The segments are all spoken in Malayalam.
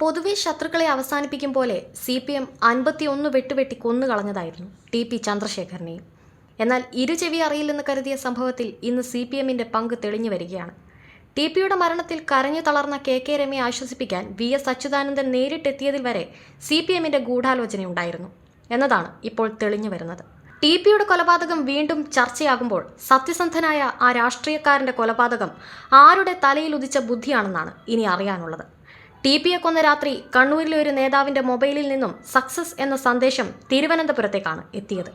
പൊതുവെ ശത്രുക്കളെ അവസാനിപ്പിക്കും പോലെ സി പി എം അൻപത്തിയൊന്ന് വെട്ടുവെട്ടി കൊന്നുകളഞ്ഞതായിരുന്നു ടി പി ചന്ദ്രശേഖരനെയും. എന്നാൽ ഇരുചെവി അറിയില്ലെന്ന് കരുതിയ സംഭവത്തിൽ ഇന്ന് സി പി എമ്മിന്റെ പങ്ക് തെളിഞ്ഞു വരികയാണ്. ടി പിയുടെ മരണത്തിൽ കരഞ്ഞു തളർന്ന കെ കെ രമയെ ആശ്വസിപ്പിക്കാൻ വി എസ് അച്യുതാനന്ദൻ നേരിട്ടെത്തിയതിൽ വരെ സി പി എമ്മിന്റെ ഗൂഢാലോചനയുണ്ടായിരുന്നു എന്നതാണ് ഇപ്പോൾ തെളിഞ്ഞു വരുന്നത്. ടി പിയുടെ കൊലപാതകം വീണ്ടും ചർച്ചയാകുമ്പോൾ സത്യസന്ധനായ ആ രാഷ്ട്രീയക്കാരന്റെ കൊലപാതകം ആരുടെ തലയിൽ ഉദിച്ച ബുദ്ധിയാണെന്നാണ് ഇനി അറിയാനുള്ളത്. ടി പിയെ കൊന്ന രാത്രി കണ്ണൂരിലെ ഒരു നേതാവിന്റെ മൊബൈലിൽ നിന്നും സക്സസ് എന്ന സന്ദേശം തിരുവനന്തപുരത്തേക്കാണ് എത്തിയത്.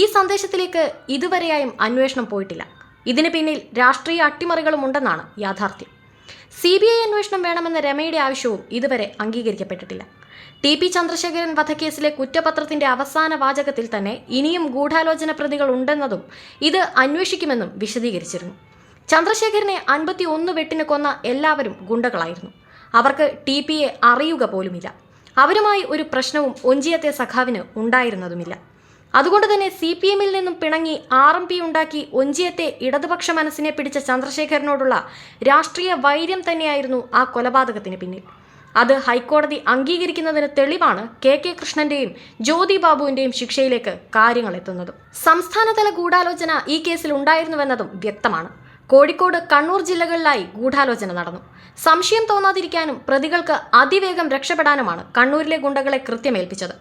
ഈ സന്ദേശത്തിലേക്ക് ഇതുവരെയായും അന്വേഷണം പോയിട്ടില്ല. ഇതിന് പിന്നിൽ രാഷ്ട്രീയ അട്ടിമറികളും ഉണ്ടെന്നാണ് യാഥാർത്ഥ്യം. സി ബി ഐ അന്വേഷണം വേണമെന്ന രമയുടെ ആവശ്യവും ഇതുവരെ അംഗീകരിക്കപ്പെട്ടിട്ടില്ല. ടി പി ചന്ദ്രശേഖരൻ വധക്കേസിലെ കുറ്റപത്രത്തിന്റെ അവസാന വാചകത്തിൽ തന്നെ ഇനിയും ഗൂഢാലോചന പ്രതികൾ ഉണ്ടെന്നതും ഇത് അന്വേഷിക്കുമെന്നും വിശദീകരിച്ചിരുന്നു. ചന്ദ്രശേഖരനെ അൻപത്തി ഒന്ന് വെട്ടിന് കൊന്ന എല്ലാവരും ഗുണ്ടകളായിരുന്നു. അവർക്ക് ടി പിയെ അറിയുക പോലുമില്ല. അവരുമായി ഒരു പ്രശ്നവും ഒഞ്ചിയത്തെ സഖാവിന് ഉണ്ടായിരുന്നതുമില്ല. അതുകൊണ്ട് തന്നെ സി പി എമ്മിൽ നിന്നും പിണങ്ങി ആർ എം പി ഉണ്ടാക്കി ഒഞ്ചിയത്തെ ഇടതുപക്ഷ മനസ്സിനെ പിടിച്ച ചന്ദ്രശേഖരനോടുള്ള രാഷ്ട്രീയ വൈര്യം തന്നെയായിരുന്നു ആ കൊലപാതകത്തിന് പിന്നിൽ. അത് ഹൈക്കോടതി അംഗീകരിക്കുന്നതിന് തെളിവാണ് കെ കെ കൃഷ്ണന്റെയും ജ്യോതി ബാബുവിന്റെയും ശിക്ഷയിലേക്ക് കാര്യങ്ങൾ എത്തുന്നതും സംസ്ഥാനതല ഗൂഢാലോചന ഈ കേസിൽ ഉണ്ടായിരുന്നുവെന്നതും വ്യക്തമാണ്. കോഴിക്കോട് കണ്ണൂർ ജില്ലകളിലായി ഗൂഢാലോചന നടന്നു. സംശയം തോന്നാതിരിക്കാനും പ്രതികൾക്ക് അതിവേഗം രക്ഷപ്പെടാനുമാണ് കണ്ണൂരിലെ ഗുണ്ടകളെ കൃത്യമേൽപ്പിച്ചത്.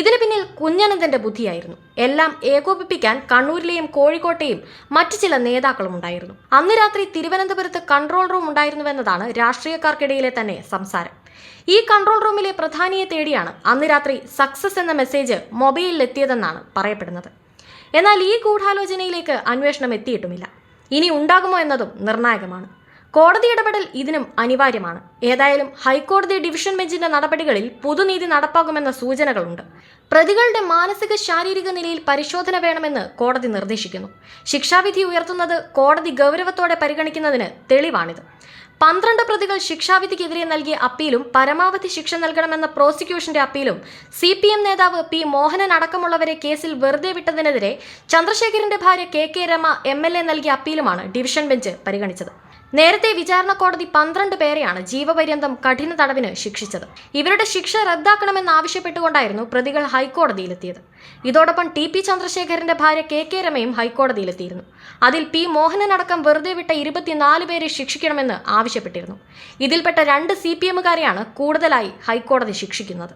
ഇതിനു പിന്നിൽ കുഞ്ഞനന്തന്റെ ബുദ്ധിയായിരുന്നു. എല്ലാം ഏകോപിപ്പിക്കാൻ കണ്ണൂരിലെയും കോഴിക്കോട്ടെയും മറ്റു ചില നേതാക്കളും ഉണ്ടായിരുന്നു. അന്ന് രാത്രി തിരുവനന്തപുരത്ത് കൺട്രോൾ റൂം ഉണ്ടായിരുന്നുവെന്നതാണ് രാഷ്ട്രീയക്കാർക്കിടയിലെ തന്നെ സംസാരം. ഈ കൺട്രോൾ റൂമിലെ പ്രധാനിയെ തേടിയാണ് അന്ന് രാത്രി സക്സസ് എന്ന മെസ്സേജ് മൊബൈലിൽ എത്തിയതെന്നാണ് പറയപ്പെടുന്നത്. എന്നാൽ ഈ ഗൂഢാലോചനയിലേക്ക് അന്വേഷണം എത്തിയിട്ടുമില്ല. ഇനി ഉണ്ടാകുമോ എന്നതും നിർണായകമാണ്. കോടതി ഇടപെടൽ ഇതിനും അനിവാര്യമാണ്. ഏതായാലും ഹൈക്കോടതി ഡിവിഷൻ ബെഞ്ചിന്റെ നടപടികളിൽ പുതുനീതി നടപ്പാകുമെന്ന സൂചനകളുണ്ട്. പ്രതികളുടെ മാനസിക ശാരീരിക നിലയിൽ പരിശോധന വേണമെന്ന് കോടതി നിർദ്ദേശിക്കുന്നു. ശിക്ഷാവിധി ഉയർത്തുന്നത് കോടതി ഗൗരവത്തോടെ പരിഗണിക്കുന്നതിന് തെളിവാണിത്. പന്ത്രണ്ട് പ്രതികൾ ശിക്ഷാവിധിക്കെതിരെ നൽകിയ അപ്പീലും പരമാവധി ശിക്ഷ നൽകണമെന്ന പ്രോസിക്യൂഷന്റെ അപ്പീലും സി പി എം നേതാവ് പി മോഹനൻ അടക്കമുള്ളവരെ കേസിൽ വെറുതെ വിട്ടതിനെതിരെ ചന്ദ്രശേഖരന്റെ ഭാര്യ K K Rema M L A നൽകിയ അപ്പീലുമാണ് ഡിവിഷൻ ബെഞ്ച് പരിഗണിച്ചത് നേരത്തെ വിചാരണ കോടതി പന്ത്രണ്ട് പേരെയാണ് ജീവപര്യന്തം കഠിന തടവിന് ശിക്ഷിച്ചത്. ഇവരുടെ ശിക്ഷ റദ്ദാക്കണമെന്നാവശ്യപ്പെട്ടുകൊണ്ടായിരുന്നു പ്രതികൾ ഹൈക്കോടതിയിലെത്തിയത്. ഇതോടൊപ്പം ടി പി ചന്ദ്രശേഖരന്റെ ഭാര്യ കെ കെ രമയും ഹൈക്കോടതിയിലെത്തിയിരുന്നു. അതിൽ പി മോഹനനടക്കം വെറുതെ വിട്ട ഇരുപത്തിനാല് പേരെ ശിക്ഷിക്കണമെന്ന് ആവശ്യപ്പെട്ടിരുന്നു. ഇതിൽപ്പെട്ട രണ്ട് സി പി എമ്മുകാരെയാണ് കൂടുതലായി ഹൈക്കോടതി ശിക്ഷിക്കുന്നത്.